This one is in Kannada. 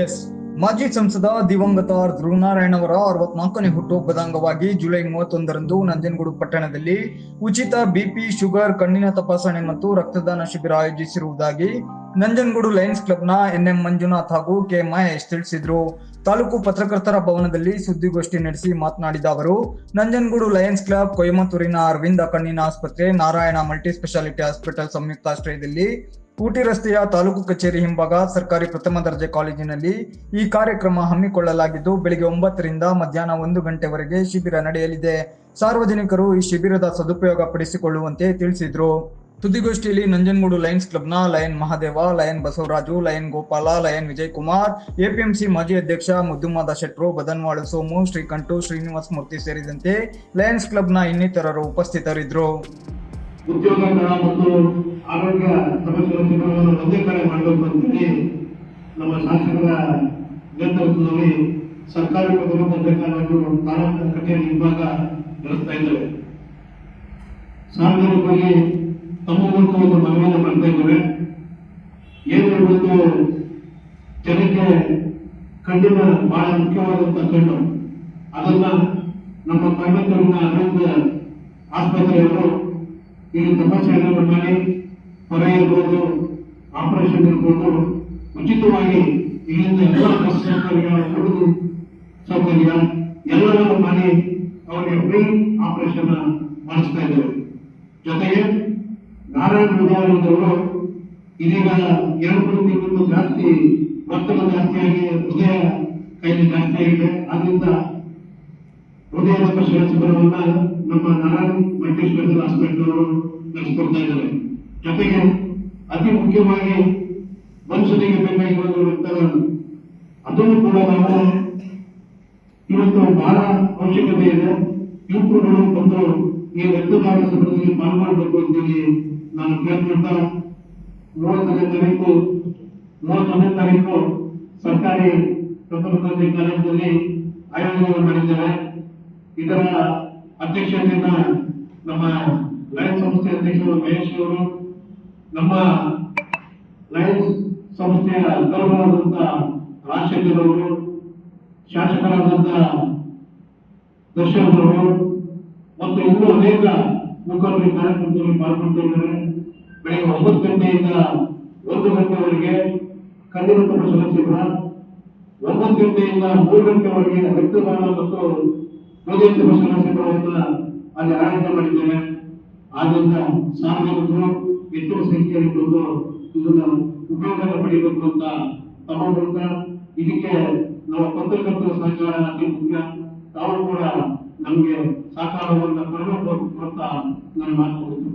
ಎಸ್ ಮಾಜಿ ಸಂಸದ ದಿವಂಗತ ಧ್ರುವನಾರಾಯಣ ಅವರ ಅರವತ್ನಾಲ್ಕನೇ ಹುಟ್ಟುಹಬ್ಬದ ಅಂಗವಾಗಿ ಜುಲೈ ಮೂವತ್ತೊಂದರಂದು ನಂಜನಗೂಡು ಪಟ್ಟಣದಲ್ಲಿ ಉಚಿತ ಬಿಪಿ ಶುಗರ್, ಕಣ್ಣಿನ ತಪಾಸಣೆ ಮತ್ತು ರಕ್ತದಾನ ಶಿಬಿರ ಆಯೋಜಿಸಿರುವುದಾಗಿ ನಂಜನಗೂಡು ಲಯನ್ಸ್ ಕ್ಲಬ್ನ ಎನ್ಎಂ ಮಂಜುನಾಥ್ ಹಾಗೂ ಕೆ ಮಹೇಶ್ ತಿಳಿಸಿದ್ರು. ತಾಲೂಕು ಪತ್ರಕರ್ತರ ಭವನದಲ್ಲಿ ಸುದ್ದಿಗೋಷ್ಠಿ ನಡೆಸಿ ಮಾತನಾಡಿದ ಅವರು, ನಂಜನಗೂಡು ಲಯನ್ಸ್ ಕ್ಲಬ್ ಕೊಯಮತ್ತೂರಿನ ಅರವಿಂದ ಕಣ್ಣಿನ ಆಸ್ಪತ್ರೆ, ನಾರಾಯಣ ಮಲ್ಟಿ ಸ್ಪೆಷಾಲಿಟಿ ಹಾಸ್ಪಿಟಲ್ ಸಂಯುಕ್ತಾಶ್ರಯದಲ್ಲಿ ಊಟಿ ರಸ್ತೆಯ ತಾಲೂಕು ಕಚೇರಿ ಹಿಂಭಾಗ ಸರ್ಕಾರಿ ಪ್ರಥಮ ದರ್ಜೆ ಕಾಲೇಜಿನಲ್ಲಿ ಈ ಕಾರ್ಯಕ್ರಮ ಹಮ್ಮಿಕೊಳ್ಳಲಾಗಿದ್ದು, ಬೆಳಿಗ್ಗೆ ಒಂಬತ್ತರಿಂದ ಮಧ್ಯಾಹ್ನ ಒಂದು ಗಂಟೆವರೆಗೆ ಶಿಬಿರ ನಡೆಯಲಿದೆ. ಸಾರ್ವಜನಿಕರು ಈ ಶಿಬಿರದ ಸದುಪಯೋಗ ಪಡಿಸಿಕೊಳ್ಳುವಂತೆ ತಿಳಿಸಿದ್ರು. ಸುದ್ದಿಗೋಷ್ಠಿಯಲ್ಲಿ ನಂಜನಗೂಡು ಲಯನ್ಸ್ ಕ್ಲಬ್ನ lion Mahadeva, lion Basavaraju, lion Gopala, lion Vijay Kumar APMC ಮಾಜಿ ಅಧ್ಯಕ್ಷ ಮುದ್ದುಮಾದ ಶೆಟ್ರು, ಬದನ್ವಾಳು ಸೋಮು, ಶ್ರೀಕಂಠು, ಶ್ರೀನಿವಾಸ್ ಮೂರ್ತಿ ಸೇರಿದಂತೆ ಲಯನ್ಸ್ ಕ್ಲಬ್ನ ಇನ್ನಿತರರು ಉಪಸ್ಥಿತರಿದ್ದರು. ಉದ್ಯೋಗಗಳ ಮತ್ತು ಆರೋಗ್ಯ ಸಮಸ್ಯೆಗಳನ್ನು ಒಂದೇ ಕಡೆ ಮಾಡಬೇಕು ಅಂತೇಳಿ ನಮ್ಮ ಶಾಸಕರ ನೇತೃತ್ವದಲ್ಲಿ ಸರ್ಕಾರಿ ಪ್ರಥಮ ದರ್ಜೆ ಕಾಲೇಜು ತಾಲೂಕು ಕಚೇರಿ ವಿಭಾಗ ನಡೆಸ್ತಾ ಇದ್ದೇವೆ. ಸಾರ್ವಜನಿಕರಿಗೆ ತಮ್ಮ ಮೂಲಕ ಒಂದು ಮನವಿಯನ್ನು ಮಾಡ್ತಾ ಇದ್ದೇವೆ. ಏನು ಇವತ್ತು ಜನಕ್ಕೆ ಕಣ್ಣಿನ ಬಹಳ ಮುಖ್ಯವಾದಂತ ಕಣ್ಣು. ಅದನ್ನ ನಮ್ಮ ಕಣ್ಣಿನ ಅರವಿಂದ ಆಸ್ಪತ್ರೆಯವರು ಇಲ್ಲಿ ತಪಾಸಣೆಯನ್ನು ಮಾಡಿ ಹೊರ ಇರ್ಬೋದು ಆಪರೇಷನ್ ಇರ್ಬೋದು, ಉಚಿತವಾಗಿ ಇಲ್ಲಿಂದ ಎಲ್ಲ ಬಸ್ ಸೌಕರ್ಯ ಹುಡುಗು ಸೌಕರ್ಯ ಎಲ್ಲವನ್ನು ಮಾಡಿ ಅವರಿಗೆ ಫ್ರೀ ಆಪರೇಷನ್ ಮಾಡಿಸ್ತಾ ಇದ್ದೇವೆ ಜೊತೆಗೆ ನಾರಾಯಣ ಹೃದಯದವರು ಇದೀಗ ಎರಡು ತಿಂಗಳು ಜಾಸ್ತಿ ಒತ್ತಡ ಜಾಸ್ತಿಯಾಗಿ, ಹೃದಯ ಕೈಲಿ ಜಾಸ್ತಿ ಆಗಿದೆ ಆದ್ರಿಂದ ಹೃದಯ ಸ್ಪರ್ಶ ಶಿಬಿರವನ್ನ ನಮ್ಮ ನಾರಾಯಣ್ ಮಲ್ಟಿ ಸ್ಪೆಷಲ್ ಹಾಸ್ಪಿಟಲ್ ಅವರು ನಡೆಸಿಕೊಡ್ತಾ ಇದ್ದಾರೆ. ಜೊತೆಗೆ ಅತಿ ಮುಖ್ಯವಾಗಿ ಮನುಷ್ಯನಿಗೆ ಬೇಕಾಗಿರೋದು ಅದನ್ನು ಕೂಡ ನಾವು ಇವತ್ತು ಬಹಳ ಅವಶ್ಯಕತೆ ಇದೆ. ಯುವಕರುಗಳು ಬಂದು ಈ ರಕ್ತದಾನ ಸಂದರ್ಭದಲ್ಲಿ ಪಾಲ್ಗೊಳ್ಬೇಕು ಅಂತೇಳಿ ನಾನು ಕೇಳ್ಕೊಳ್ತಾ ಮೂವತ್ತನೇ ತಾರೀಕು, ಮೂವತ್ತೊಂದನೇ ತಾರೀಕು ಸರ್ಕಾರಿ ಪ್ರಥಮ ಕಾಲೇಜಿನಲ್ಲಿ ಆಯೋಜನೆ ಮಾಡಿದ್ದೇವೆ ಇದರ ಅಧ್ಯಕ್ಷತೆಯನ್ನ ನಮ್ಮ ಲಯನ್ಸ್ ಸಂಸ್ಥೆ ಅಧ್ಯಕ್ಷರು ಮಹೇಶ್ ಅವರು, ನಮ್ಮ ಲಯನ್ಸ್ ಸಂಸ್ಥೆಯ ಗೌರವವಾದಂತ ರಾಜಶೇಖರ್ ಅವರು, ಶಾಸಕರಾದಂತ ದರ್ಶನ್ ಅವರು ಮತ್ತು ಇನ್ನೂ ಅನೇಕ ಮುಖಂಡರು ಕಾರ್ಯಕ್ರಮದಲ್ಲಿ ಪಾಲ್ಗೊಂಡಿದ್ದಾರೆ. ಬೆಳಗ್ಗೆ ಒಂಬತ್ತು ಗಂಟೆಯಿಂದ ಒಂದು ಗಂಟೆವರೆಗೆ ಕಣ್ಣಿನ ಶಿಬಿರ ಒಂಬತ್ತು ಗಂಟೆಯಿಂದ ಮೂರು ಗಂಟೆವರೆಗೆ ರಕ್ತದಾನ ಮತ್ತು ತಪಾಸಣಾ ಶಿಬಿರವನ್ನ ಅಲ್ಲಿ ಆಯೋಜನೆ ಮಾಡಿದ್ದೇವೆ ಆದ್ದರಿಂದ ಸಾರ್ವಜನಿಕರು ಹೆಚ್ಚಿನ ಸಂಖ್ಯೆಯಲ್ಲಿ ಬಂದು ಇದನ್ನು ಉಪಯೋಗ ಪಡಿಬೇಕು ಅಂತ ತಮ್ಮ ಇದಕ್ಕೆ ನಮ್ಮ ಪತ್ರಕರ್ತರ ಸಹಕಾರ ಅತಿ ಮುಖ್ಯ. ತಾವು ಕೂಡ ನಮಗೆ ಸಹಕಾರವನ್ನು ಕೊಡಬೇಕು ಅಂತ ನಾನು ಮಾತು.